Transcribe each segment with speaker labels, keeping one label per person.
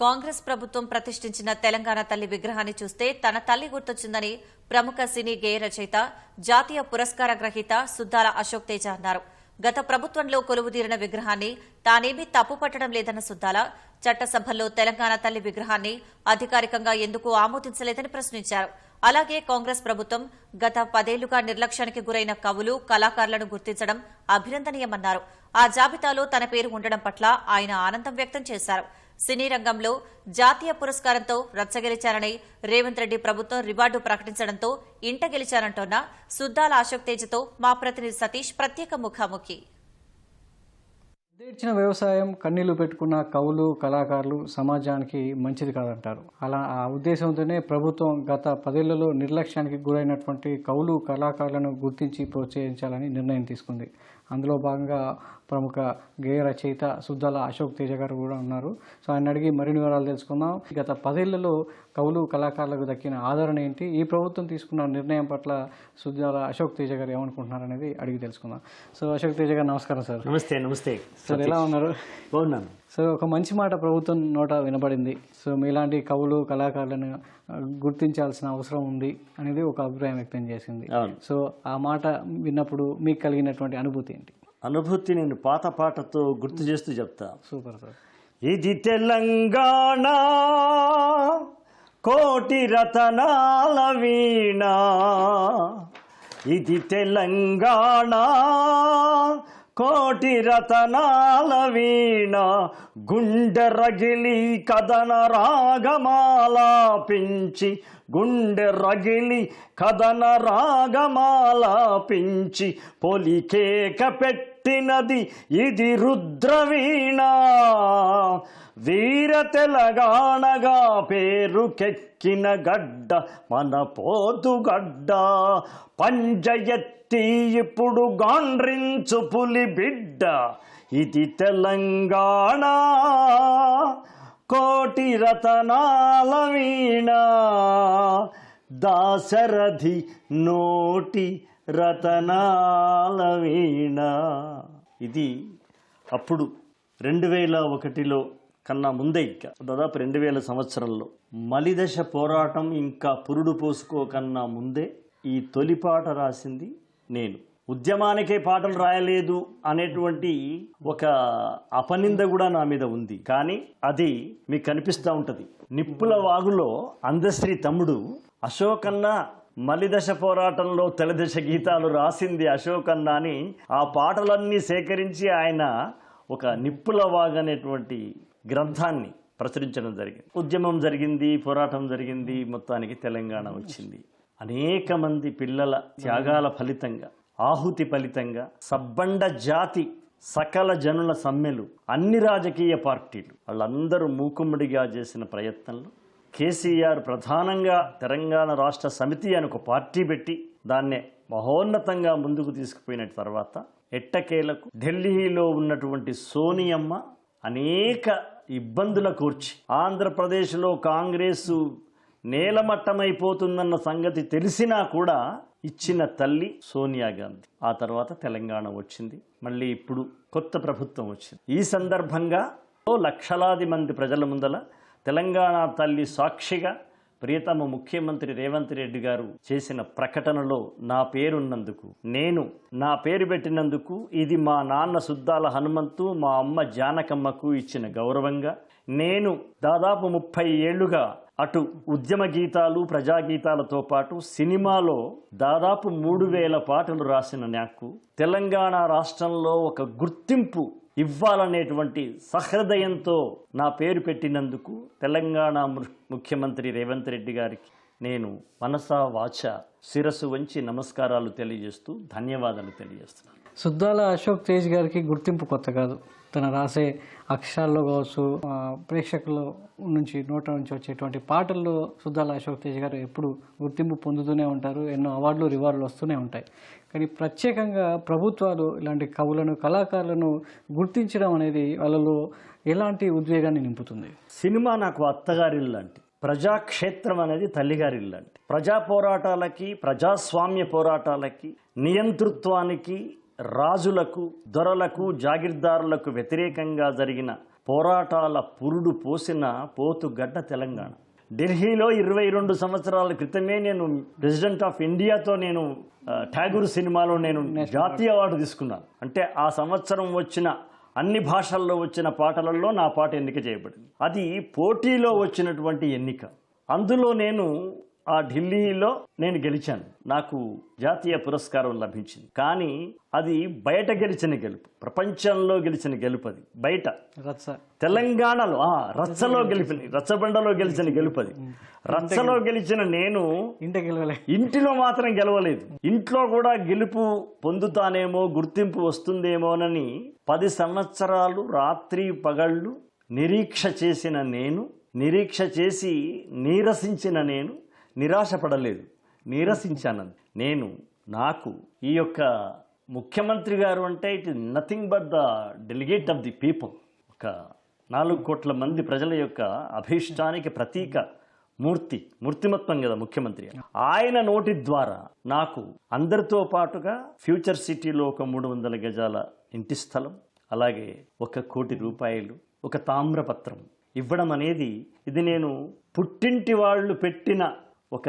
Speaker 1: కాంగ్రెస్ ప్రభుత్వం ప్రతిష్ఠించిన తెలంగాణ తల్లి విగ్రహాన్ని చూస్తే తన తల్లి గుర్తొచ్చిందని ప్రముఖ సినీ గేయ రచయిత జాతీయ పురస్కార గ్రహీత సుద్దాల అశోక్ తేజ అన్నారు. గత ప్రభుత్వంలో కొలువుదీరిన విగ్రహాన్ని తానేమీ తప్పు పట్టడం లేదన్న సుద్దాల చట్టసభల్లో తెలంగాణ తల్లి విగ్రహాన్ని అధికారికంగా ఎందుకు ఆమోదించలేదని ప్రశ్నించారు. అలాగే కాంగ్రెస్ ప్రభుత్వం గత పదేళ్ళుగా నిర్లక్ష్యానికి గురైన కవులు కళాకారులను గుర్తించడం అభినందనీయమన్నారు. ఆ జాబితాలో తన పేరు ఉండడం పట్ల ఆయన ఆనందం వ్యక్తం చేశారు. సినీ రంగంలో జాతీయ పురస్కారంతో రచ్చగెలిచారని రేవంత్ రెడ్డి ప్రభుత్వం రివార్డు ప్రకటించడంతో ఇంట గెలిచారంటోన్న సుద్దాల అశోక్ తేజతో మా ప్రతినిధి సతీష్ ప్రత్యేక ముఖాముఖి.
Speaker 2: ఇచ్చిన వ్యవసాయం కన్నీళ్ళు పెట్టుకున్న కవులు కళాకారులు సమాజానికి మంచిది కాదంటారు. అలా ఆ ఉద్దేశంతోనే ప్రభుత్వం గత పదేళ్ళలో నిర్లక్ష్యానికి గురైనటువంటి కవులు కళాకారులను గుర్తించి ప్రోత్సహించాలని నిర్ణయం తీసుకుంది. అందులో భాగంగా ప్రముఖ గేయ రచయిత సుద్దాల అశోక్ తేజ గారు కూడా ఉన్నారు. సో ఆయన అడిగి మరిన్ని వివరాలు తెలుసుకుందాం. గత పదేళ్ళలో కవులు కళాకారులకు దక్కిన ఆదరణ ఏంటి? ఈ ప్రభుత్వం తీసుకున్న నిర్ణయం పట్ల సుద్దాల అశోక్ తేజ గారు ఏమనుకుంటున్నారు అనేది అడిగి తెలుసుకుందాం. సో అశోక్ తేజ గారు నమస్కారం సార్.
Speaker 3: నమస్తే నమస్తే.
Speaker 2: సార్ ఎలా ఉన్నారు?
Speaker 3: బాగున్నాను.
Speaker 2: సో ఒక మంచి మాట ప్రభుత్వం నోట వినబడింది. సో మీలాంటి కవులు కళాకారులను గుర్తించాల్సిన అవసరం ఉంది అనేది ఒక అభిప్రాయం వ్యక్తం చేసింది. సో ఆ మాట విన్నప్పుడు మీకు కలిగినటువంటి అనుభూతి ఏంటి?
Speaker 3: అనుభూతి నేను పాత పాటతో గుర్తు చేస్తూ చెప్తా.
Speaker 2: Super sir.
Speaker 3: ఇది తెలంగాణ కోటి రతనాల వీణ. ఇది తెలంగాణ కోటి రతనాల వీణ గుండె రగిలి కథన రాగమాలాపించి గుండె రగిలి కథన రాగమాలాపించి పొలికేక పెట్టినది ఇది రుద్రవీణ. వీర తెలంగాణగా పేరుకెక్కిన గడ్డ మన పోతుగడ్డ పంజయత్తి ఇప్పుడు గాండ్రించు పులి బిడ్డ. ఇది తెలంగాణ. కోటి రతనాల వీణ. దాశరథి నోటి రతనాల వీణ. ఇది అప్పుడు రెండు వేల ఒకటిలో కన్నా ముందే ఇంకా. దాదాపు రెండు వేల సంవత్సరంలో మలిదశ పోరాటం ఇంకా పురుడు పోసుకోకన్నా ముందే ఈ తొలి పాట రాసింది నేను. ఉద్యమానికే పాటలు రాయలేదు అనేటువంటి ఒక అపనింద కూడా నా మీద ఉంది. కానీ అది మీకు కనిపిస్తూ ఉంటుంది. నిప్పుల వాగులో అందశ్రీ తమ్ముడు అశోకన్న మలిదశ పోరాటంలో తెలదశ గీతాలు రాసింది అశోకన్న అని ఆ పాటలన్నీ సేకరించి ఆయన ఒక నిప్పుల వాగ్ అనేటువంటి గ్రంథాన్ని ప్రచురించడం జరిగింది. ఉద్యమం జరిగింది పోరాటం జరిగింది మొత్తానికి తెలంగాణ వచ్చింది. అనేక మంది పిల్లల త్యాగాల ఫలితంగా ఆహుతి ఫలితంగా సబ్బండ జాతి సకల జనుల సమ్మెలు అన్ని రాజకీయ పార్టీలు వాళ్ళందరూ మూకుమ్మడిగా చేసిన ప్రయత్నంలో కేసీఆర్ ప్రధానంగా తెలంగాణ రాష్ట్ర సమితి అని ఒక పార్టీ పెట్టి దాన్నే మహోన్నతంగా ముందుకు తీసుకుపోయిన తర్వాత ఎట్టకేలకు ఢిల్లీలో ఉన్నటువంటి సోనియమ్మ అనేక ఇబ్బందుల కూర్చి. ఆంధ్రప్రదేశ్లో కాంగ్రెసు నేలమట్టమైపోతుందన్న సంగతి తెలిసినా కూడా ఇచ్చిన తల్లి సోనియా గాంధీ. ఆ తర్వాత తెలంగాణ వచ్చింది. మళ్ళీ ఇప్పుడు కొత్త ప్రభుత్వం వచ్చింది. ఈ సందర్భంగా ఓ లక్షలాది మంది ప్రజల ముందల తెలంగాణ తల్లి సాక్షిగా ప్రియతమ ముఖ్యమంత్రి రేవంత్ రెడ్డి గారు చేసిన ప్రకటనలో నా పేరున్నందుకు నేను నా పేరు పెట్టినందుకు ఇది మా నాన్న సుద్దాల హనుమంతు మా అమ్మ జానకమ్మకు ఇచ్చిన గౌరవంగా నేను దాదాపు ముప్పై ఏళ్ళుగా అటు ఉద్యమ గీతాలు ప్రజా గీతాలతో పాటు సినిమాలో దాదాపు మూడు వేల పాటలు రాసిన నాకు తెలంగాణ రాష్ట్రంలో ఒక గుర్తింపు ఇవ్వాలనేటువంటి సహృదయంతో నా పేరు పెట్టినందుకు తెలంగాణ ము- ముఖ్యమంత్రి రేవంత్ రెడ్డి గారికి నేను మనసా వాచ శిరస్సు వంచి నమస్కారాలు తెలియజేస్తూ ధన్యవాదాలు తెలియజేస్తున్నాను.
Speaker 2: సుద్దాల అశోక్ తేజ్ గారికి గుర్తింపు కొత్త కాదు. తను రాసే అక్షరాల్లో కావచ్చు ప్రేక్షకుల నుంచి నోట నుంచి వచ్చేటువంటి పాటల్లో సుద్దాల అశోక్ తేజ్ గారు ఎప్పుడు గుర్తింపు పొందుతూనే ఉంటారు ఎన్నో అవార్డులు రివార్డులు వస్తూనే ఉంటాయి. కానీ ప్రత్యేకంగా ప్రభుత్వాలు ఇలాంటి కవులను కళాకారులను గుర్తించడం అనేది వాళ్ళలో ఎలాంటి ఉద్వేగాన్ని నింపుతుంది?
Speaker 3: సినిమా నాకు అత్తగారిల్లు లాంటి ప్రజాక్షేత్రం అనేది తల్లిగారిల్లు లాంటి ప్రజా పోరాటాలకి ప్రజాస్వామ్య పోరాటాలకి నియంతృత్వానికి రాజులకు దొరలకు జాగిర్దారులకు వ్యతిరేకంగా జరిగిన పోరాటాల పురుడు పోసిన పోతుగడ్డ తెలంగాణ. ఢిల్లీలో ఇరవై రెండు సంవత్సరాల క్రితమే నేను ప్రెసిడెంట్ ఆఫ్ ఇండియాతో నేను ఠాగూర్ సినిమాలో నేను జాతీయ అవార్డు తీసుకున్నాను. అంటే ఆ సంవత్సరం వచ్చిన అన్ని భాషల్లో వచ్చిన పాటలలో నా పాట ఎన్నిక చేయబడింది. అది పోటీలో వచ్చినటువంటి ఎన్నిక. అందులో నేను ఆ ఢిల్లీలో నేను గెలిచాను. నాకు జాతీయ పురస్కారం లభించింది. కానీ అది బయట గెలిచిన గెలుపు. ప్రపంచంలో గెలిచిన గెలుపు అది. బయట.
Speaker 2: రత్స
Speaker 3: తెలంగాణలో ఆ, రచ్చలో గెలిచిన రచ్చబండలో గెలిచిన గెలుపు అది. రచ్చలో గెలిచిన నేను
Speaker 2: ఇంట గెలవలే.
Speaker 3: ఇంటిలో మాత్రం గెలవలేదు. ఇంట్లో కూడా గెలుపు పొందుతానేమో గుర్తింపు వస్తుందేమోనని పది సంవత్సరాలు రాత్రి పగళ్ళు నిరీక్ష చేసిన నేను నిరీక్ష చేసి నీరసించిన నేను నిరాశపడలేదు నీరసించాను నేను నాకు ఈ యొక్క ముఖ్యమంత్రి గారు అంటే it is nothing but the delegate of the people. ఒక నాలుగు కోట్ల మంది ప్రజల యొక్క అభీష్టానికి ప్రతీక మూర్తి మూర్తిమత్వం కదా ముఖ్యమంత్రి ఆయన నోటి ద్వారా నాకు అందరితో పాటుగా ఫ్యూచర్ సిటీలో ఒక మూడు వందల గజాల ఇంటి స్థలం అలాగే ఒక కోటి రూపాయలు ఒక తామ్రపత్రం ఇవ్వడం అనేది ఇది నేను పుట్టింటి వాళ్ళు పెట్టిన ఒక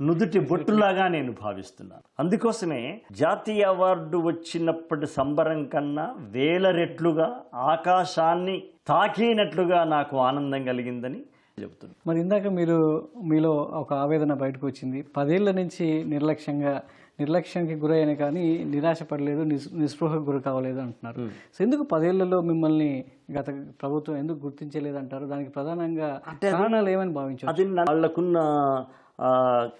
Speaker 3: నుదుటి బొట్టులాగా నేను భావిస్తున్నాను. అందుకోసమే జాతీయ అవార్డు వచ్చినప్పటి సంబరం కన్నా వేల రెట్లుగా ఆకాశాన్ని తాకినట్లుగా నాకు ఆనందం కలిగిందని చెబుతున్నాను.
Speaker 2: మరి ఇందాక మీరు మీలో ఒక ఆవేదన బయటకు వచ్చింది. పదేళ్ళ నుంచి నిర్లక్ష్యంగా నిర్లక్ష్యానికి గురయ్యాను కానీ నిరాశపడలేదు నిస్ నిస్పృహకు గురి కావలేదు అంటున్నారు. సో ఎందుకు పదేళ్ళలో మిమ్మల్ని గత ప్రభుత్వం ఎందుకు గుర్తించలేదు అంటారు దానికి ప్రధానంగా కారణాలు ఏమని భావించారు
Speaker 3: అది వాళ్ళకున్న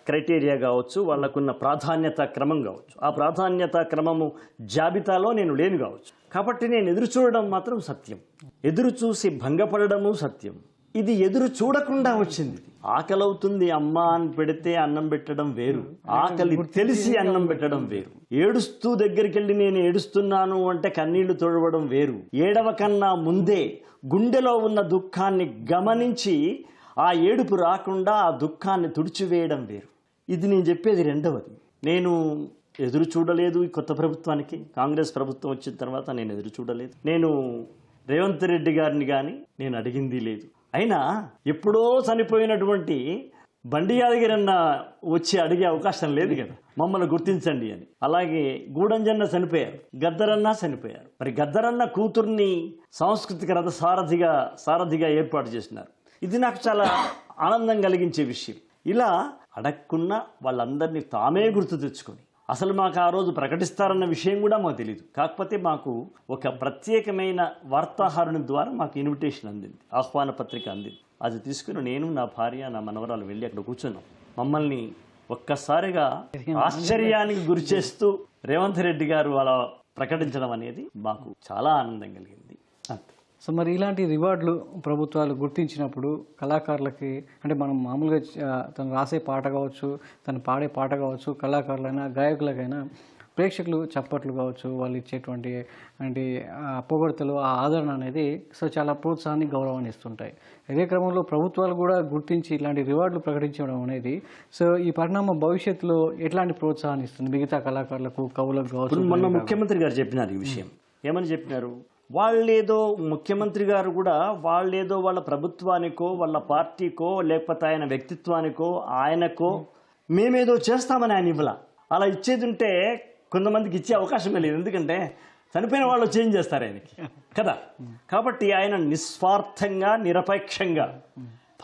Speaker 3: క్రైటీరియా కావచ్చు వాళ్ళకున్న ప్రాధాన్యత క్రమం కావచ్చు. ఆ ప్రాధాన్యత క్రమము జాబితాలో నేను లేను కావచ్చు. కాబట్టి నేను ఎదురు చూడడం మాత్రం సత్యం. ఎదురు చూసి భంగపడడము సత్యం. ఇది ఎదురు చూడకుండా వచ్చింది. ఆకలి అవుతుంది అమ్మ అని పెడితే అన్నం పెట్టడం వేరు. ఆకలి తెలిసి అన్నం పెట్టడం వేరు. ఏడుస్తూ దగ్గరికి వెళ్ళి నేను ఏడుస్తున్నాను అంటే కన్నీళ్ళు తొడవడం వేరు. ఏడవ కన్నా ముందే గుండెలో ఉన్న దుఃఖాన్ని గమనించి ఆ ఏడుపు రాకుండా ఆ దుఃఖాన్ని తుడిచివేయడం వేరు. ఇది నేను చెప్పేది రెండవది. నేను ఎదురు చూడలేదు ఈ కొత్త ప్రభుత్వానికి. కాంగ్రెస్ ప్రభుత్వం వచ్చిన తర్వాత నేను ఎదురు చూడలేదు. నేను రేవంత్ రెడ్డి గారిని కానీ నేను అడిగింది లేదు. అయినా ఎప్పుడో చనిపోయినటువంటి బండి యాదగిరి అన్న వచ్చి అడిగే అవకాశం లేదు కదా. మమ్మల్ని గుర్తించండి అని. అలాగే గూడంజన్న చనిపోయారు. గద్దరన్న చనిపోయారు. మరి గద్దరన్న కూతుర్ని సాంస్కృతిక రథ సారథిగా సారథిగా ఏర్పాటు చేసినారు. ఇది నాకు చాలా ఆనందం కలిగించే విషయం. ఇలా అడగకున్న వాళ్ళందరినీ తామే గుర్తు తెచ్చుకొని అసలు మాకు ఆ రోజు ప్రకటిస్తారన్న విషయం కూడా మాకు తెలియదు కాకపోతే మాకు ఒక ప్రత్యేకమైన వార్తాహరుని ద్వారా మాకు ఇన్విటేషన్ అందింది. ఆహ్వాన పత్రిక అందింది. అది తీసుకుని నేను నా భార్య నా మనవరాలు వెళ్ళి అక్కడ కూర్చున్నాం. మమ్మల్ని ఒక్కసారిగా ఆశ్చర్యానికి గురి చేస్తూ రేవంత్ రెడ్డి గారు అలా ప్రకటించడం అనేది మాకు చాలా ఆనందం కలిగింది. అంతే.
Speaker 2: సో మరి ఇలాంటి రివార్డులు ప్రభుత్వాలు గుర్తించినప్పుడు కళాకారులకి అంటే మనం మామూలుగా తను రాసే పాట కావచ్చు తను పాడే పాట కావచ్చు కళాకారులైనా గాయకులకైనా ప్రేక్షకులు చప్పట్లు కావచ్చు వాళ్ళు ఇచ్చేటువంటి అంటే పొగడ్తలు ఆ ఆదరణ అనేది సో చాలా ప్రోత్సాహాన్ని గౌరవాన్ని ఇస్తుంటాయి. ఇదే క్రమంలో ప్రభుత్వాలు కూడా గుర్తించి ఇలాంటి రివార్డులు ప్రకటించడం అనేది సో ఈ పరిణామం భవిష్యత్తులో ఎట్లాంటి ప్రోత్సాహాన్ని ఇస్తుంది? మిగతా కళాకారులకు కవులకు కావచ్చు
Speaker 3: మొన్న ముఖ్యమంత్రి గారు చెప్పినారు ఈ విషయం. ఏమని చెప్పినారు? వాళ్ళేదో ముఖ్యమంత్రి గారు కూడా వాళ్ళేదో వాళ్ళ ప్రభుత్వానికో వాళ్ళ పార్టీకో లేకపోతే ఆయన వ్యక్తిత్వానికో ఆయనకో మేమేదో చేస్తామని ఆయన ఇవ్వాల. అలా ఇచ్చేది ఉంటే కొంతమందికి ఇచ్చే అవకాశమే లేదు. ఎందుకంటే చనిపోయిన వాళ్ళు చేంజ్ చేస్తారు ఆయనకి. కదా? కాబట్టి ఆయన నిస్వార్థంగా నిరపేక్షంగా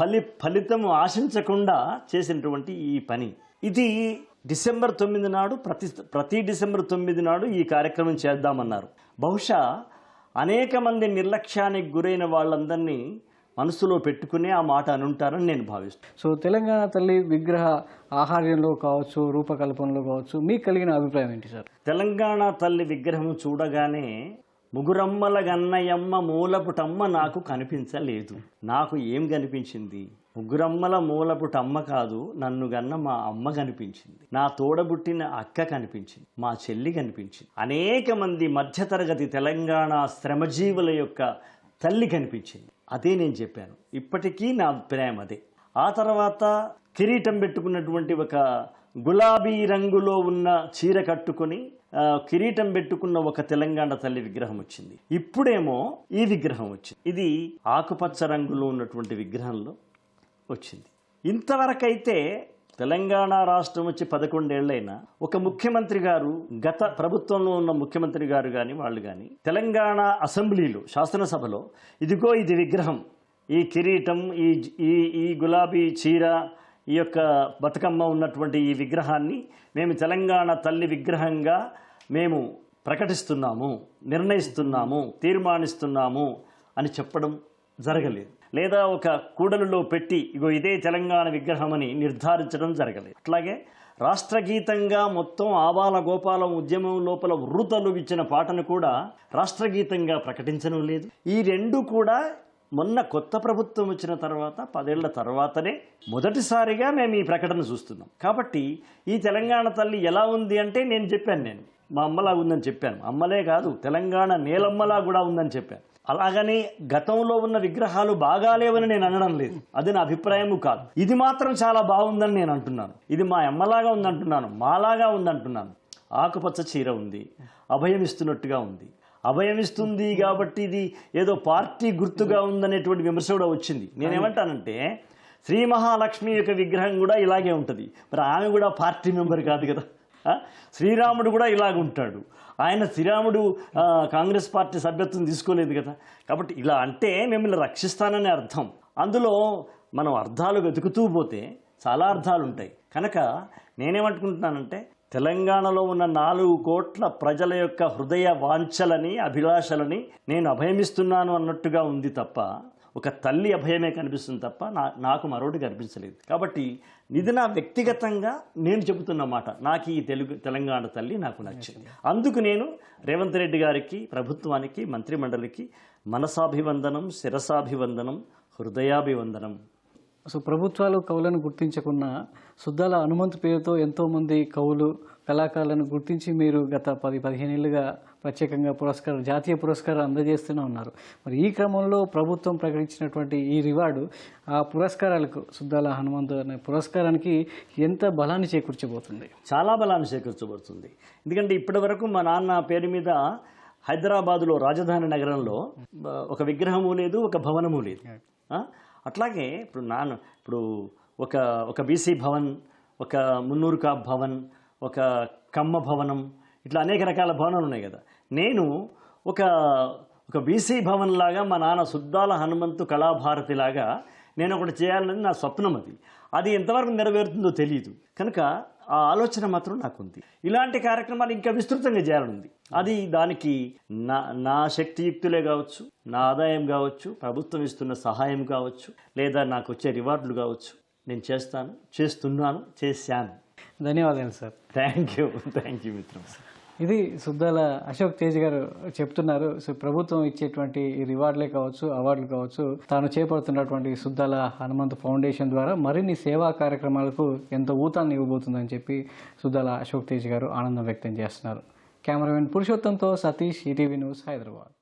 Speaker 3: ఫలి ఫలితం ఆశించకుండా చేసినటువంటి ఈ పని. ఇది డిసెంబర్ తొమ్మిది నాడు ప్రతి ప్రతి డిసెంబర్ తొమ్మిది నాడు ఈ కార్యక్రమం చేద్దామన్నారు. బహుశా అనేక మంది నిర్లక్ష్యానికి గురైన వాళ్ళందరినీ మనసులో పెట్టుకునే ఆ మాట అనుంటారని నేను భావిస్తున్నాను
Speaker 2: సో తెలంగాణ తల్లి విగ్రహ ఆహార్యంలో కావచ్చు రూపకల్పనలో కావచ్చు మీకు కలిగిన అభిప్రాయం ఏంటి సార్?
Speaker 3: తెలంగాణ తల్లి విగ్రహం చూడగానే ముగురమ్మల గన్నయమ్మ మూలపుటమ్మ నాకు కనిపించలేదు. నాకు ఏం కనిపించింది? ముగ్గురమ్మల మూలపుటమ్మ కాదు నన్ను గన్న మా అమ్మ కనిపించింది. నా తోడబుట్టిన అక్క కనిపించింది మా చెల్లి కనిపించింది. అనేక మంది మధ్యతరగతి తెలంగాణ శ్రమజీవుల యొక్క తల్లి కనిపించింది. అదే నేను చెప్పాను. ఇప్పటికీ నా అభిప్రాయం అదే. ఆ తర్వాత కిరీటం పెట్టుకున్నటువంటి ఒక గులాబీ రంగులో ఉన్న చీర కట్టుకొని కిరీటం పెట్టుకున్న ఒక తెలంగాణ తల్లి విగ్రహం వచ్చింది. ఇప్పుడేమో ఈ విగ్రహం వచ్చింది. ఇది ఆకుపచ్చ రంగులో ఉన్నటువంటి విగ్రహంలో వచ్చింది. ఇంతవరకైతే తెలంగాణ రాష్ట్రం వచ్చి పదకొండేళ్ళైనా ఒక ముఖ్యమంత్రి గారు గత ప్రభుత్వంలో ఉన్న ముఖ్యమంత్రి గారు కానీ వాళ్ళు కానీ తెలంగాణ అసెంబ్లీలో శాసనసభలో ఇదిగో ఇది విగ్రహం. ఈ కిరీటం ఈ ఈ ఈ గులాబీ చీర ఈ యొక్క బతుకమ్మ ఉన్నటువంటి ఈ విగ్రహాన్ని మేము తెలంగాణ తల్లి విగ్రహంగా మేము ప్రకటిస్తున్నాము నిర్ణయిస్తున్నాము తీర్మానిస్తున్నాము అని చెప్పడం జరగలేదు. లేదా ఒక కూడలిలో పెట్టి ఇగో ఇదే తెలంగాణ విగ్రహం అని నిర్ధారించడం జరగలేదు. అట్లాగే రాష్ట్రగీతంగా మొత్తం ఆబాల గోపాలం ఉద్యమం లోపల వృతలు ఇచ్చిన పాటను కూడా రాష్ట్రగీతంగా ప్రకటించడం లేదు. ఈ రెండు కూడా మొన్న కొత్త ప్రభుత్వం వచ్చిన తర్వాత పదేళ్ళ తర్వాతనే మొదటిసారిగా మేము ఈ ప్రకటన చూస్తున్నాం. కాబట్టి ఈ తెలంగాణ తల్లి ఎలా ఉంది అంటే నేను చెప్పాను నేను. మా అమ్మలా ఉందని చెప్పాను. అమ్మలే కాదు తెలంగాణ నేలమ్మలా కూడా ఉందని చెప్పాను. అలాగని గతంలో ఉన్న విగ్రహాలు బాగాలేవని నేను అనడం లేదు. అది నా అభిప్రాయము కాదు. ఇది మాత్రం చాలా బాగుందని నేను అంటున్నాను. ఇది మా అమ్మలాగా ఉందంటున్నాను. మాలాగా ఉందంటున్నాను. ఆకుపచ్చ చీర ఉంది. అభయం ఇస్తున్నట్టుగా ఉంది. అభయం ఇస్తుంది కాబట్టి ఇది ఏదో పార్టీ గుర్తుగా ఉందనేటువంటి విమర్శ కూడా వచ్చింది. నేనేమంటానంటే శ్రీ మహాలక్ష్మి యొక్క విగ్రహం కూడా ఇలాగే ఉంటుంది. మరి ఆమె కూడా పార్టీ మెంబర్ కాదు కదా. శ్రీరాముడు కూడా ఇలాగ ఉంటాడు. ఆయన శ్రీరాముడు కాంగ్రెస్ పార్టీ సభ్యత్వం తీసుకోలేదు కదా. కాబట్టి ఇలా అంటే మిమ్మల్ని రక్షిస్తానని అర్థం. అందులో మనం అర్థాలు వెతుకుతూ పోతే చాలా అర్థాలు ఉంటాయి కనుక నేనేమనుకుంటున్నానంటే తెలంగాణలో ఉన్న నాలుగు కోట్ల ప్రజల యొక్క హృదయ వాంఛలని అభిలాషలని నేను అభయమిస్తున్నాను అన్నట్టుగా ఉంది తప్ప ఒక తల్లి అభయమే కనిపిస్తుంది తప్ప నా నాకు మరోటి కనిపించలేదు. కాబట్టి ఇది నా వ్యక్తిగతంగా నేను చెబుతున్న మాట నాకు ఈ తెలుగు తెలంగాణ తల్లి నాకు నచ్చింది. అందుకు నేను రేవంత్ రెడ్డి గారికి ప్రభుత్వానికి మంత్రిమండలికి మనసాభివందనం శిరసాభివందనం హృదయాభివందనం.
Speaker 2: సో ప్రభుత్వాలు కవులను గుర్తించకున్న సుద్దాల హనుమంతు పేరుతో ఎంతోమంది కవులు కళాకారులను గుర్తించి మీరు గత పది పదిహేను ఏళ్ళుగా ప్రత్యేకంగా పురస్కారం జాతీయ పురస్కారం అందజేస్తూనే ఉన్నారు. మరి ఈ క్రమంలో ప్రభుత్వం ప్రకటించినటువంటి ఈ రివార్డు ఆ పురస్కారాలకు సుద్దాల హనుమంతు అనే పురస్కారానికి ఎంత బలాన్ని చేకూర్చబోతుంది?
Speaker 3: చాలా బలాన్ని సేకరించబడుతుంది ఎందుకంటే ఇప్పటి వరకు మా నాన్న పేరు మీద హైదరాబాదులో రాజధాని నగరంలో ఒక విగ్రహము లేదు ఒక భవనము లేదు? అట్లాగే ఇప్పుడు నాన్న ఇప్పుడు ఒక ఒక బీసీ భవన్ ఒక మున్నూరు కా భవన్ ఒక కమ్మ భవనం ఇట్లా అనేక రకాల భవనాలు ఉన్నాయి కదా. నేను ఒక ఒక బీసీ భవన్ లాగా మా నాన్న సుద్దాల హనుమంతు కళాభారతి లాగా నేను ఒకటి చేయాలని నా స్వప్నం అది. అది ఎంతవరకు నెరవేరుతుందో తెలియదు కనుక ఆ ఆలోచన మాత్రం నాకుంది. ఇలాంటి కార్యక్రమాలు ఇంకా విస్తృతంగా చేయాలనుంది. అది దానికి నా నా శక్తియుక్తులే కావచ్చు నా ఆదాయం కావచ్చు ప్రభుత్వం ఇస్తున్న సహాయం కావచ్చు లేదా నాకు వచ్చే రివార్డులు కావచ్చు. నేను చేస్తాను చేస్తున్నాను చేశాను.
Speaker 2: ధన్యవాదాలు sir.
Speaker 3: Thank you thank you మిత్రం.
Speaker 2: ఇది సుద్దాల అశోక్ తేజ్ గారు చెప్తున్నారు. సో ప్రభుత్వం ఇచ్చేటువంటి రివార్డులే కావచ్చు అవార్డులు కావచ్చు తాను చేపడుతున్నటువంటి సుద్దాల హనుమంత్ ఫౌండేషన్ ద్వారా మరిన్ని సేవా కార్యక్రమాలకు ఎంత ఊతాన్ని ఇవ్వబోతుందని చెప్పి సుద్దాల అశోక్ తేజ్ గారు ఆనందం వ్యక్తం చేస్తున్నారు. కెమెరామెన్ పురుషోత్తంతో సతీష్ ఈటీవీ న్యూస్ హైదరాబాద్.